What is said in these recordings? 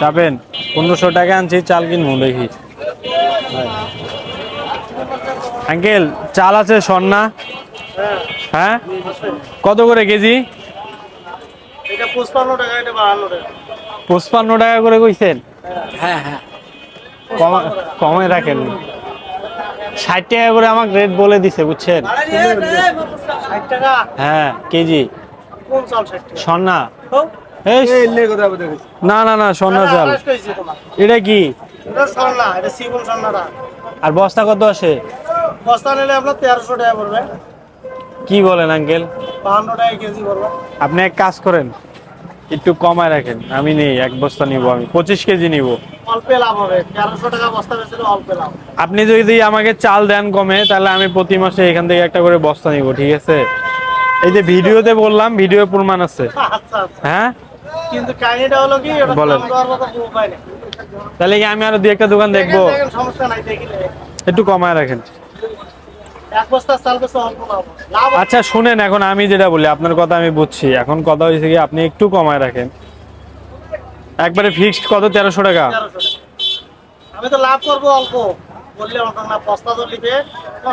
চাপেন পনেরোশো টাকা আনছি চাল কিনবো দেখি। আঙ্কেল চাল আছে স্বর্ণা? হ্যাঁ? কত করে কেজি? এটা পঁচপান্ন টাকা করে কইছেন? হ্যাঁ হ্যাঁ। কমা- রাখেন। ষাট টাকা করে আমাকে রেট বলে দিছে বুঝছেন? হ্যাঁ কেজি। কোন না না না স্বর্ণা চাল। এটা কি। আর বস্তা কত আসে? বস্তা নিলে আপনার তেরোশো টাকা পড়বে। কি বলেন আঙ্কেল? বাহান্ন টাকা কেজি পড়বে। আপনি এক কাজ করেন একটু কমায় রাখেন। আমি নেই এক বস্তা নিব আমি। পঁচিশ কেজি নিব। আপনি যদি আমাকে চাল দেন কমে তাহলে আমি প্রতি মাসে এখান থেকে একটা করে বস্তা নিব ঠিক আছে? এই যে ভিডিওতে বললাম ভিডিও প্রমাণ আছে। আচ্ছা আচ্ছা। হ্যাঁ? কিন্তু কাহিনীটা হলো কি ওটা বলেন। তাহলে কি আমি আরও দুই একটা দোকান দেখব? সমস্যা নাই দেখিলে একটু কমায় রাখেন। আচ্ছা শুনেন এখন আমি যেটা বলি আপনার কথা আমি বুঝছি। এখন কথা হয়েছে কি আপনি একটু কমায় রাখেন। একবারে ফিক্সড কত? তেরোশো টাকা। 1300 আমি তো লাভ করব অল্প। বললে না বস্তা তো নিবে।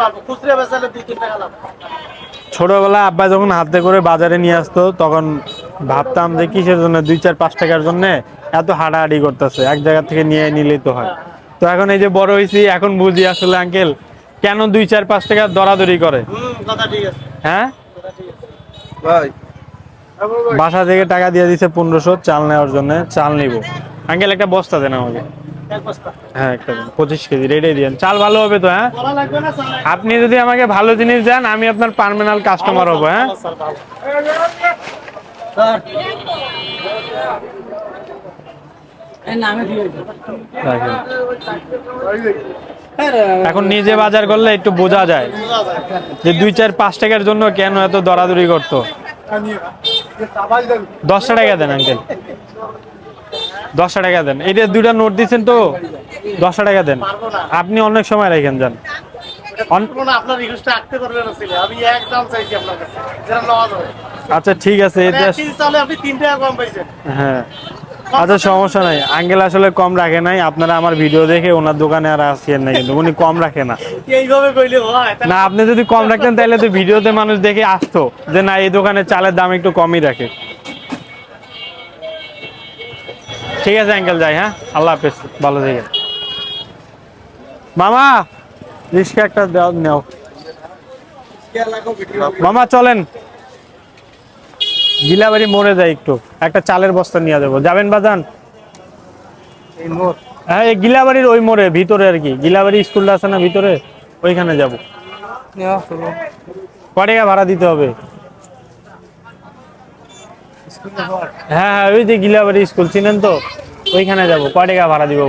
অল্প বেচালে দুই তিন টাকা লাভ ছোটবেলা আব্বা যখন হাতে করে বাজারে নিয়ে আসতো তখন ভাবতাম যে কিসের জন্য দুই চার পাঁচ টাকার জন্য এত হাড়াহাড়ি করতেছে এক জায়গা থেকে নিয়ে নিলেই তো হয়। তো এখন এই যে বড় হয়েছি এখন বুঝি আসলে আঙ্কেল কেন দুই চার পাঁচ টাকা দরাদরি করে? হ্যাঁ? বাসা থেকে টাকা দিয়ে দিছে পনেরোশো চাল নেওয়ার জন্য চাল নিব। আঙ্কেল একটা বস্তা দেন আমাকে। হ্যাঁ একটা পঁচিশ কেজি রেডি দিন। চাল ভালো হবে তো হ্যাঁ? আপনি যদি আমাকে ভালো জিনিস দেন আমি আপনার পার্মানেন্ট কাস্টমার হব হ্যাঁ? রাখেন। এখন নিজে বাজার করলে একটু বোঝা যায়। যে দুই চার পাঁচ টাকার জন্য কেন এত দরাদরি করতো? দশটা টাকা দেন আঙ্কেল দশটা টাকা দেন। এটা দুইটা নোট দিচ্ছেন তো দশটা টাকা দেন। আপনি অনেক সময় রেখেন যান। আপনার রিকোয়েস্টটা আঁকতে পারবেন আমি একদম চাইছি আপনার কাছে। যেটা নেওয়া যাবে আচ্ছা ঠিক আছে মানে এটা আপনি তিন টাকা কম পাইছেন। হ্যাঁ। আচ্ছা সমস্যা নাই। আঙ্কেল আসলে কম রাখে নাই। আপনারা আমার ভিডিও দেখে ওনার দোকানে আর আসিয়েন না কিন্তু উনি কম রাখে না। এইভাবে কইলে হয় না আপনি যদি কম রাখতেন তাহলে তো ভিডিওতে মানুষ দেখে আসতো যে না এই দোকানে চালের দাম একটু কমই রাখে। ঠিক আছে আঙ্কেল যাই হ্যাঁ? আল্লাহ হাফেজ ভালো থেকে মামা রিক্সা একটা দাও নেও। মামা চলেন। গিলাবাড়ি মোড়ে যাই একটু। একটা চালের বস্তা নিয়ে যাব। যাবেন বাজান? হ্যাঁ এই গিলাবাড়ির ওই মোড়ে ভিতরে আর কি। গিলাবাড়ি স্কুলটা আছে না ভিতরে? ওইখানে যাব। ক টাকা ভাড়া দিতে হবে? হ্যাঁ হ্যাঁ ওই যে গিলাবাড়ি স্কুল চিনেন তো? ওইখানে যাব। ক টাকা ভাড়া দিব?